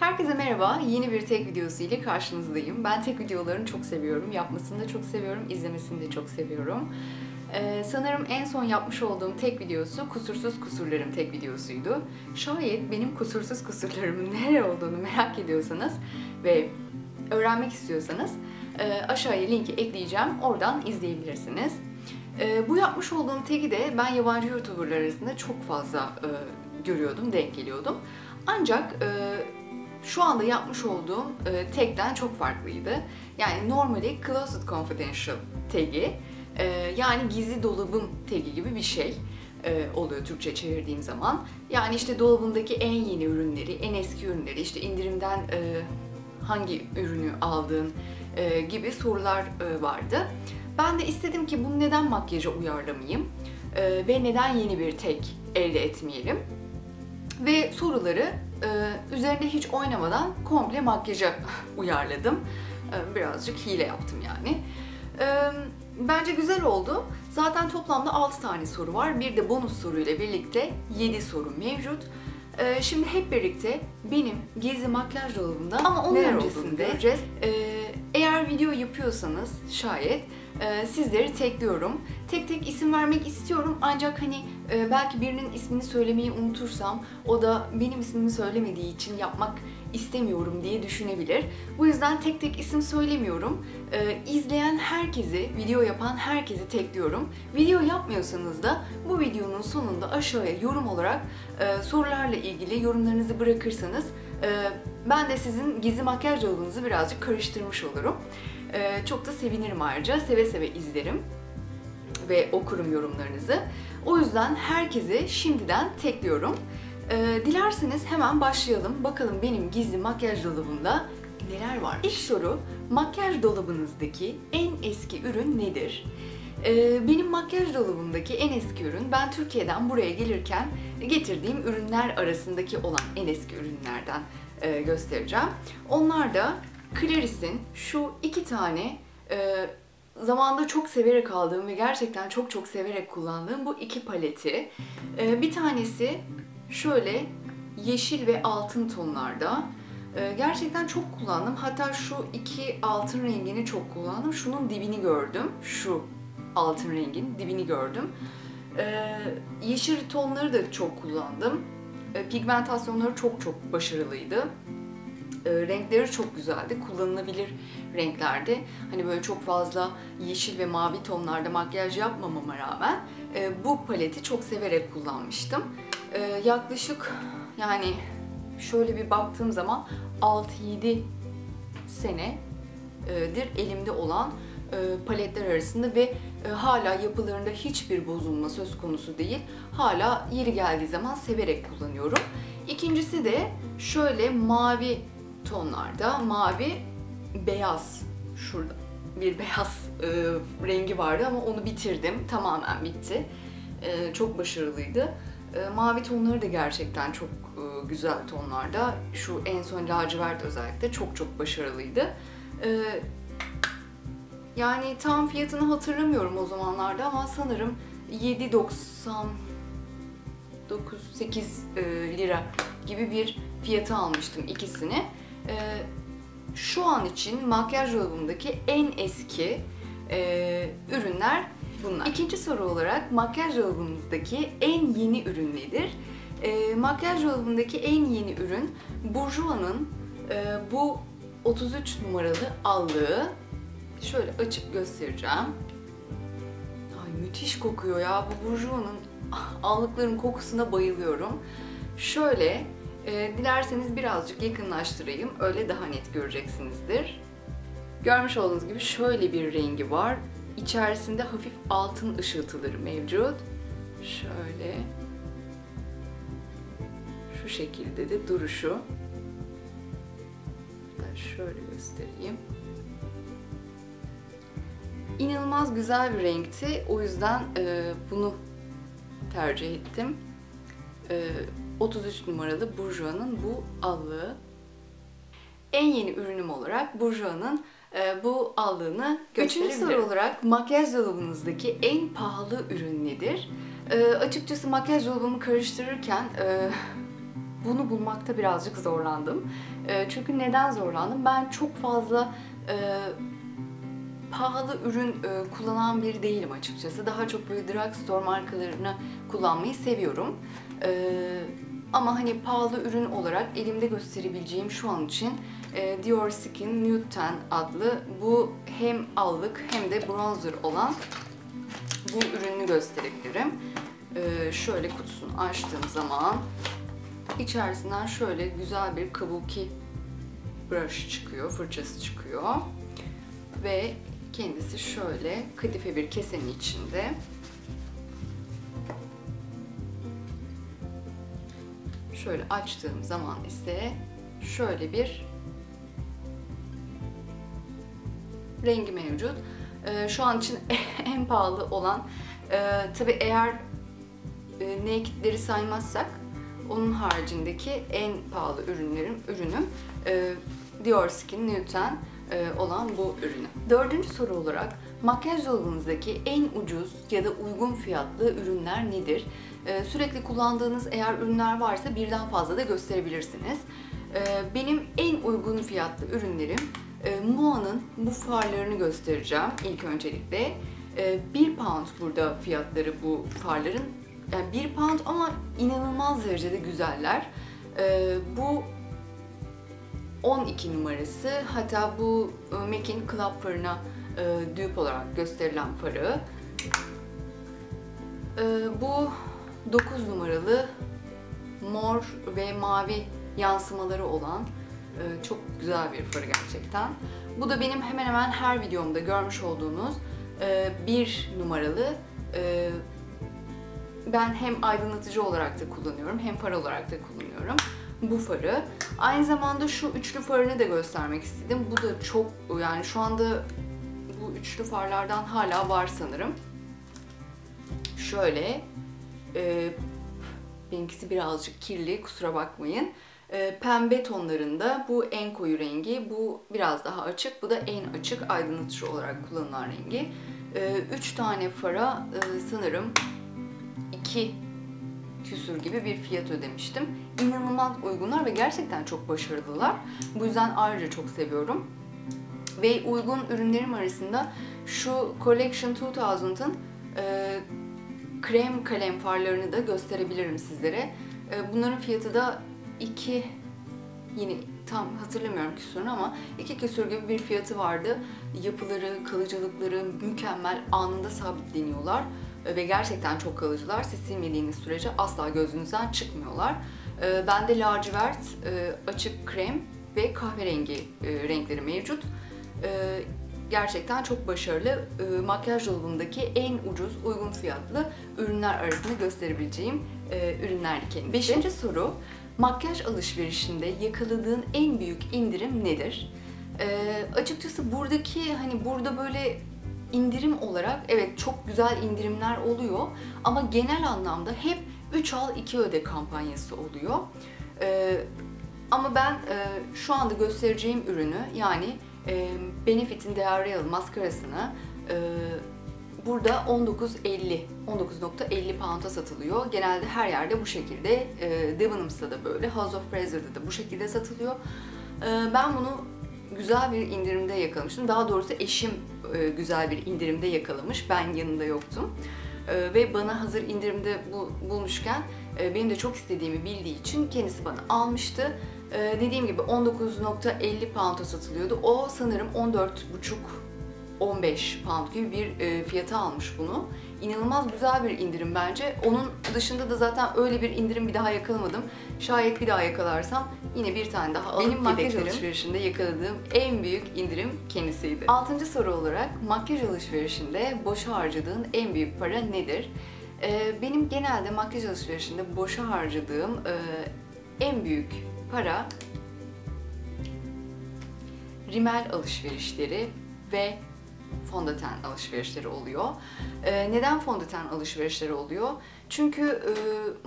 Herkese merhaba. Yeni bir tek videosu ile karşınızdayım. Ben tek videolarını çok seviyorum. Yapmasını da çok seviyorum. izlemesini de çok seviyorum. Ee, sanırım en son yapmış olduğum tek videosu Kusursuz Kusurlarım tek videosuydu. Şayet benim kusursuz kusurlarımın nereye olduğunu merak ediyorsanız ve öğrenmek istiyorsanız e, aşağıya linki ekleyeceğim. Oradan izleyebilirsiniz. E, bu yapmış olduğum tagi de ben yabancı YouTuber'lar arasında çok fazla e, görüyordum, denk geliyordum. Ancak e, şu anda yapmış olduğum e, tag'den çok farklıydı. Yani normali Closet Confidential tag'i, e, yani gizli dolabım tag'i gibi bir şey e, oluyor Türkçe çevirdiğim zaman. Yani işte dolabındaki en yeni ürünleri, en eski ürünleri, işte indirimden e, hangi ürünü aldığın e, gibi sorular e, vardı. Ben de istedim ki bunu neden makyaja uyarlamayayım e, ve neden yeni bir tag elde etmeyelim. Ve soruları e, üzerinde hiç oynamadan komple makyaja uyarladım. E, birazcık hile yaptım yani. E, bence güzel oldu. Zaten toplamda 6 tane soru var. Bir de bonus soruyla birlikte 7 soru mevcut. E, şimdi hep birlikte benim gezi makyaj dolabımda ama onun neler öncesinde göreceğiz. E, eğer video yapıyorsanız şayet e, sizleri tekliyorum. Tek tek isim vermek istiyorum ancak hani e, belki birinin ismini söylemeyi unutursam o da benim ismimi söylemediği için yapmak istemiyorum diye düşünebilir. Bu yüzden tek tek isim söylemiyorum. E, izleyen herkesi, video yapan herkesi tekliyorum. Video yapmıyorsanız da bu videonun sonunda aşağıya yorum olarak e, sorularla ilgili yorumlarınızı bırakırsanız e, ben de sizin gizli makyaj dolabınızı birazcık karıştırmış olurum. E, çok da sevinirim ayrıca. Seve seve izlerim ve okurum yorumlarınızı. O yüzden herkese şimdiden tekliyorum. Ee, dilerseniz hemen başlayalım. Bakalım benim gizli makyaj dolabımda neler var? İlk soru, makyaj dolabınızdaki en eski ürün nedir? Ee, benim makyaj dolabımdaki en eski ürün, ben Türkiye'den buraya gelirken getirdiğim ürünler arasındaki olan en eski ürünlerden e, göstereceğim. Onlar da Claris'in şu iki tane e, zamanda çok severek aldığım ve gerçekten çok çok severek kullandığım bu iki paleti. Ee, bir tanesi şöyle yeşil ve altın tonlarda. Ee, gerçekten çok kullandım. Hatta şu iki altın rengini çok kullandım. Şunun dibini gördüm. Şu altın rengin dibini gördüm. Ee, yeşil tonları da çok kullandım. Ee, pigmentasyonları çok çok başarılıydı. Renkleri çok güzeldi. Kullanılabilir renklerdi. Hani böyle çok fazla yeşil ve mavi tonlarda makyaj yapmamama rağmen e, bu paleti çok severek kullanmıştım. E, yaklaşık yani şöyle bir baktığım zaman 6-7 senedir elimde olan e, paletler arasında ve e, hala yapılarında hiçbir bozulma söz konusu değil. Hala yeri geldiği zaman severek kullanıyorum. İkincisi de şöyle mavi tonlarda, mavi beyaz şurada bir beyaz e, rengi vardı ama onu bitirdim. Tamamen bitti. E, çok başarılıydı. E, mavi tonları da gerçekten çok e, güzel tonlarda. Şu en son lacivert özellikle çok çok başarılıydı. E, yani tam fiyatını hatırlamıyorum o zamanlarda ama sanırım 7.90 9-8 e, lira gibi bir fiyatı almıştım ikisini. E, şu an için makyaj dolabımdaki en eski e, ürünler bunlar. İkinci soru olarak makyaj dolabımızdaki en yeni ürün nedir? E, makyaj dolabındaki en yeni ürün Bourjois'ın e, bu 33 numaralı allığı. Şöyle açıp göstereceğim. Ay müthiş kokuyor ya. Bu Bourjois'ın allıkların kokusuna bayılıyorum. Şöyle e, dilerseniz birazcık yakınlaştırayım. Öyle daha net göreceksinizdir. Görmüş olduğunuz gibi şöyle bir rengi var. İçerisinde hafif altın ışıltıları mevcut. Şöyle. Şu şekilde de duruşu. Hatta şöyle göstereyim. İnanılmaz güzel bir renkti. O yüzden e, bunu tercih ettim. E, 33 numaralı Bourjois'ın bu allığı. En yeni ürünüm olarak Bourjois'ın e, bu allığını gösterebilirim. Üçüncü soru olarak makyaj dolabınızdaki en pahalı ürün nedir? E, açıkçası makyaj dolabımı karıştırırken e, bunu bulmakta birazcık zorlandım. E, çünkü neden zorlandım? Ben çok fazla e, pahalı ürün e, kullanan biri değilim açıkçası. Daha çok böyle drugstore markalarını kullanmayı seviyorum. E, ama hani pahalı ürün olarak elimde gösterebileceğim şu an için e, Dior Skin Nude Tan adlı bu hem allık hem de bronzer olan bu ürünü gösterebilirim. E, şöyle kutusunu açtığım zaman içerisinden şöyle güzel bir kabuki brush çıkıyor, fırçası çıkıyor. Ve kendisi şöyle kadife bir kesenin içinde. Şöyle açtığım zaman ise şöyle bir rengi mevcut. Ee, şu an için en pahalı olan e, tabi eğer e, nakedleri saymazsak onun haricindeki en pahalı ürünlerim ürünüm e, Dior Skin Nude e, olan bu ürünü. Dördüncü soru olarak makyaj dolabınızdaki en ucuz ya da uygun fiyatlı ürünler nedir? E, sürekli kullandığınız eğer ürünler varsa birden fazla da gösterebilirsiniz. E, benim en uygun fiyatlı ürünlerim Mua'nın bu farlarını göstereceğim ilk öncelikle. 1 pound burada fiyatları bu farların. Yani 1 pound ama inanılmaz derecede güzeller. Bu 12 numarası. Hatta bu e, MAC'in Club farına e, dupe olarak gösterilen farı. E, bu 9 numaralı mor ve mavi yansımaları olan e, çok güzel bir farı gerçekten. Bu da benim hemen hemen her videomda görmüş olduğunuz e, bir numaralı e, ben hem aydınlatıcı olarak da kullanıyorum hem far olarak da kullanıyorum bu farı. Aynı zamanda şu üçlü farını da göstermek istedim. Bu da çok yani şu anda üçlü farlardan hala var sanırım. Şöyle e, benimkisi birazcık kirli kusura bakmayın. E, pembe tonlarında bu en koyu rengi, bu biraz daha açık, bu da en açık aydınlatıcı olarak kullanılan rengi. E, üç tane fara e, sanırım iki küsür gibi bir fiyat ödemiştim. İnanılmaz uygunlar ve gerçekten çok başarılılar. Bu yüzden ayrıca çok seviyorum. Ve uygun ürünlerim arasında şu Collection 2000'ın e, krem kalem farlarını da gösterebilirim sizlere. E, bunların fiyatı da 2 yine tam hatırlamıyorum küsurunu ama iki küsur gibi bir fiyatı vardı. Yapıları, kalıcılıkları mükemmel anında sabitleniyorlar ve gerçekten çok kalıcılar. Siz silmediğiniz sürece asla gözünüzden çıkmıyorlar. Ee, bende lacivert, e, açık krem ve kahverengi e, renkleri mevcut. Ee, gerçekten çok başarılı. Ee, makyaj dolabındaki en ucuz, uygun fiyatlı ürünler arasında gösterebileceğim e, ürünler kendisi. Beşinci soru, makyaj alışverişinde yakaladığın en büyük indirim nedir? açıkçası buradaki hani burada böyle indirim olarak evet çok güzel indirimler oluyor ama genel anlamda hep 3 al 2 öde kampanyası oluyor. Ee, ama ben e, şu anda göstereceğim ürünü yani e, Benefit'in Real maskarasını e, burada 19.50 19.50 pound'a satılıyor. Genelde her yerde bu şekilde. E, Debenhams'ta da böyle, House of Fraser'da da bu şekilde satılıyor. E, ben bunu güzel bir indirimde yakalamıştım. Daha doğrusu eşim e, güzel bir indirimde yakalamış. Ben yanında yoktum. E, ve bana hazır indirimde bulmuşken e, benim de çok istediğimi bildiği için kendisi bana almıştı. Dediğim gibi 19.50 pound'a satılıyordu. O sanırım 14,5 15 pound gibi bir e, fiyata almış bunu. İnanılmaz güzel bir indirim bence. Onun dışında da zaten öyle bir indirim bir daha yakalamadım. Şayet bir daha yakalarsam yine bir tane daha alıp Benim makyaj giderim. alışverişinde yakaladığım en büyük indirim kendisiydi. Altıncı soru olarak makyaj alışverişinde boşa harcadığın en büyük para nedir? Ee, benim genelde makyaj alışverişinde boşa harcadığım e, en büyük para rimel alışverişleri ve fondöten alışverişleri oluyor. Ee, neden fondöten alışverişleri oluyor? Çünkü e,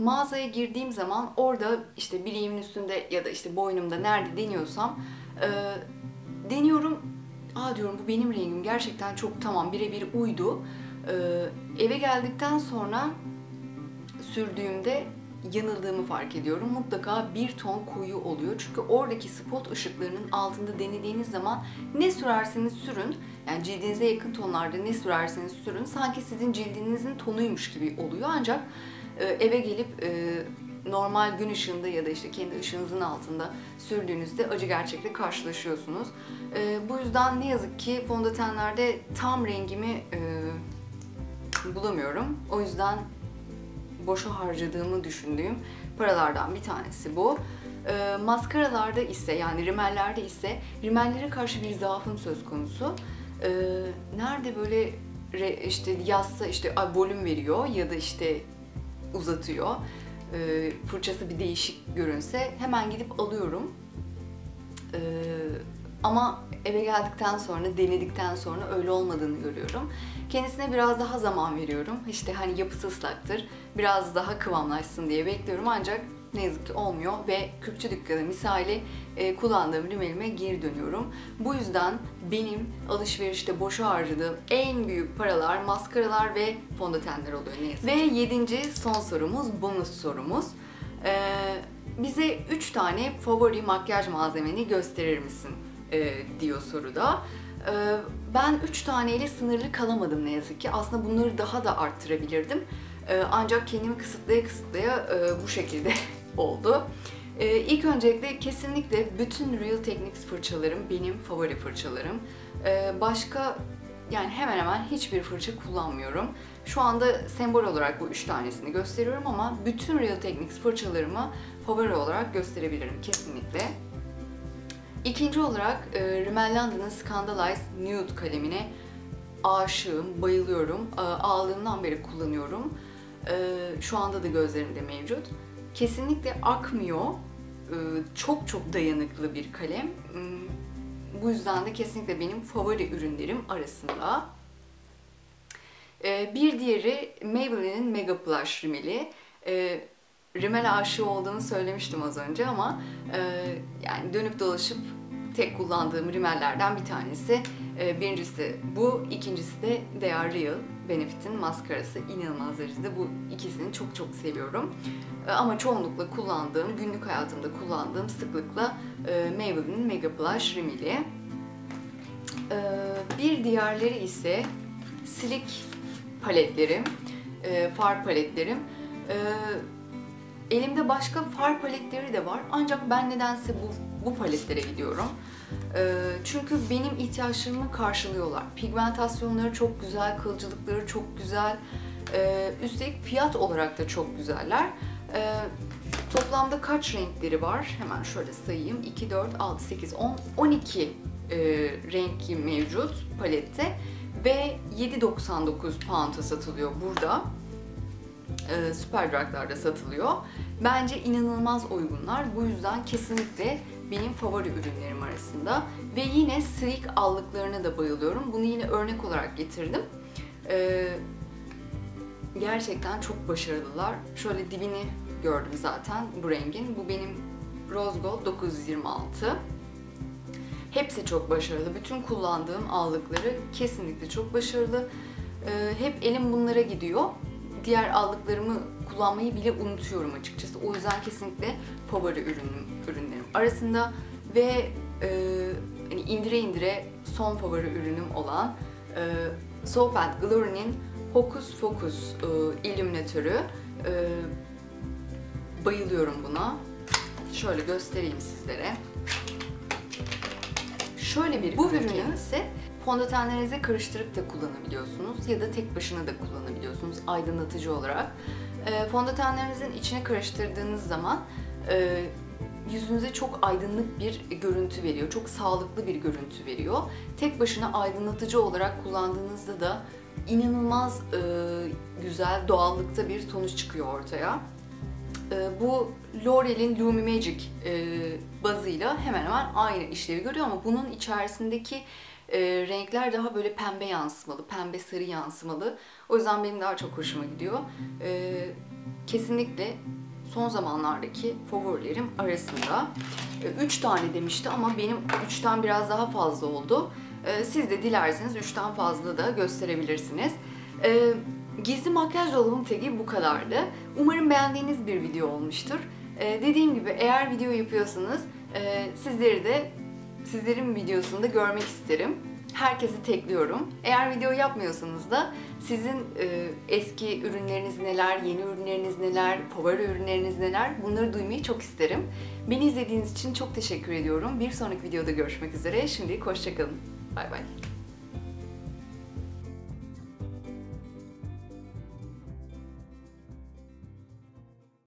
mağazaya girdiğim zaman orada işte bileğimin üstünde ya da işte boynumda nerede deniyorsam e, deniyorum. Aa diyorum bu benim rengim gerçekten çok tamam birebir uydu. E, eve geldikten sonra sürdüğümde yanıldığımı fark ediyorum. Mutlaka bir ton koyu oluyor. Çünkü oradaki spot ışıklarının altında denediğiniz zaman ne sürerseniz sürün, yani cildinize yakın tonlarda ne sürerseniz sürün, sanki sizin cildinizin tonuymuş gibi oluyor. Ancak e, eve gelip e, normal gün ışığında ya da işte kendi ışığınızın altında sürdüğünüzde acı gerçekle karşılaşıyorsunuz. E, bu yüzden ne yazık ki fondötenlerde tam rengimi bulamıyorum. O yüzden boşa harcadığımı düşündüğüm paralardan bir tanesi bu. E, maskaralarda ise yani rimellerde ise rimellere karşı bir zaafım söz konusu. E, nerede böyle re, işte yazsa işte volüm veriyor ya da işte uzatıyor. E, fırçası bir değişik görünse hemen gidip alıyorum. E, ama eve geldikten sonra, denedikten sonra öyle olmadığını görüyorum. Kendisine biraz daha zaman veriyorum. İşte hani yapısı ıslaktır, biraz daha kıvamlaşsın diye bekliyorum ancak ne yazık ki olmuyor ve Kürkçü dükkanı misali e, kullandığım rimelime geri dönüyorum. Bu yüzden benim alışverişte boşa harcadığım en büyük paralar maskaralar ve fondötenler oluyor ne yazık Ve yedinci son sorumuz bonus sorumuz. E, bize 3 tane favori makyaj malzemeni gösterir misin? E, diyor soruda. E, ben 3 taneyle sınırlı kalamadım ne yazık ki. Aslında bunları daha da arttırabilirdim. E, ancak kendimi kısıtlaya kısıtlaya e, bu şekilde oldu. Ee, ilk öncelikle kesinlikle bütün Real Techniques fırçalarım benim favori fırçalarım. Ee, başka yani hemen hemen hiçbir fırça kullanmıyorum. Şu anda sembol olarak bu üç tanesini gösteriyorum ama bütün Real Techniques fırçalarımı favori olarak gösterebilirim kesinlikle. İkinci olarak e, Rimmel London'ın Scandalize Nude kalemine aşığım, bayılıyorum. E, aldığımdan beri kullanıyorum. E, şu anda da gözlerimde mevcut. Kesinlikle akmıyor. E, çok çok dayanıklı bir kalem. E, bu yüzden de kesinlikle benim favori ürünlerim arasında. E, bir diğeri Maybelline'in Mega Plush rimeli. E, rimel aşığı olduğunu söylemiştim az önce ama e, yani dönüp dolaşıp tek kullandığım rimellerden bir tanesi. E, birincisi bu, ikincisi de They Are Real. Benefit'in maskarası inanılmaz derecede. Bu ikisini çok çok seviyorum. E, ama çoğunlukla kullandığım, günlük hayatımda kullandığım sıklıkla e, Maybelline'in Mega Plush rimeli. E, bir diğerleri ise Slick paletlerim, e, far paletlerim. Elimde başka far paletleri de var ancak ben nedense bu, bu paletlere gidiyorum. Ee, çünkü benim ihtiyaçlarımı karşılıyorlar. Pigmentasyonları çok güzel, kılcılıkları çok güzel. Ee, üstelik fiyat olarak da çok güzeller. Ee, toplamda kaç renkleri var? Hemen şöyle sayayım. 2, 4, 6, 8, 10, 12 e, renki mevcut palette. Ve 7.99 pound'a satılıyor burada e, Superdrug'larda satılıyor. Bence inanılmaz uygunlar. Bu yüzden kesinlikle benim favori ürünlerim arasında. Ve yine Sleek allıklarına da bayılıyorum. Bunu yine örnek olarak getirdim. E, gerçekten çok başarılılar. Şöyle dibini gördüm zaten bu rengin. Bu benim Rose Gold 926. Hepsi çok başarılı. Bütün kullandığım allıkları kesinlikle çok başarılı. Ee, hep elim bunlara gidiyor diğer aldıklarımı kullanmayı bile unutuyorum açıkçası. O yüzden kesinlikle favori ürünüm, ürünlerim arasında ve e, hani indire indire son favori ürünüm olan e, Soap and Glory'nin Hocus Focus e, illüminatörü. E, bayılıyorum buna. Şöyle göstereyim sizlere. Şöyle bir bu ürünü ise Fondötenlerinizi karıştırıp da kullanabiliyorsunuz ya da tek başına da kullanabiliyorsunuz aydınlatıcı olarak. E, fondötenlerinizin içine karıştırdığınız zaman e, yüzünüze çok aydınlık bir görüntü veriyor. Çok sağlıklı bir görüntü veriyor. Tek başına aydınlatıcı olarak kullandığınızda da inanılmaz e, güzel doğallıkta bir sonuç çıkıyor ortaya. E, bu L'Oreal'in Lumi Magic e, bazıyla hemen hemen aynı işlevi görüyor ama bunun içerisindeki e, renkler daha böyle pembe yansımalı, pembe sarı yansımalı. O yüzden benim daha çok hoşuma gidiyor. E, kesinlikle son zamanlardaki favorilerim arasında. E, üç tane demişti ama benim üçten biraz daha fazla oldu. E, siz de dilerseniz üçten fazla da gösterebilirsiniz. E, Gizli makyaj dolabım tagi bu kadardı. Umarım beğendiğiniz bir video olmuştur. Dediğim gibi eğer video yapıyorsanız e, sizleri de sizlerin videosunda görmek isterim. Herkesi tekliyorum. Eğer video yapmıyorsanız da sizin e, eski ürünleriniz neler, yeni ürünleriniz neler, favori ürünleriniz neler bunları duymayı çok isterim. Beni izlediğiniz için çok teşekkür ediyorum. Bir sonraki videoda görüşmek üzere. Şimdilik hoşçakalın. Bay bay.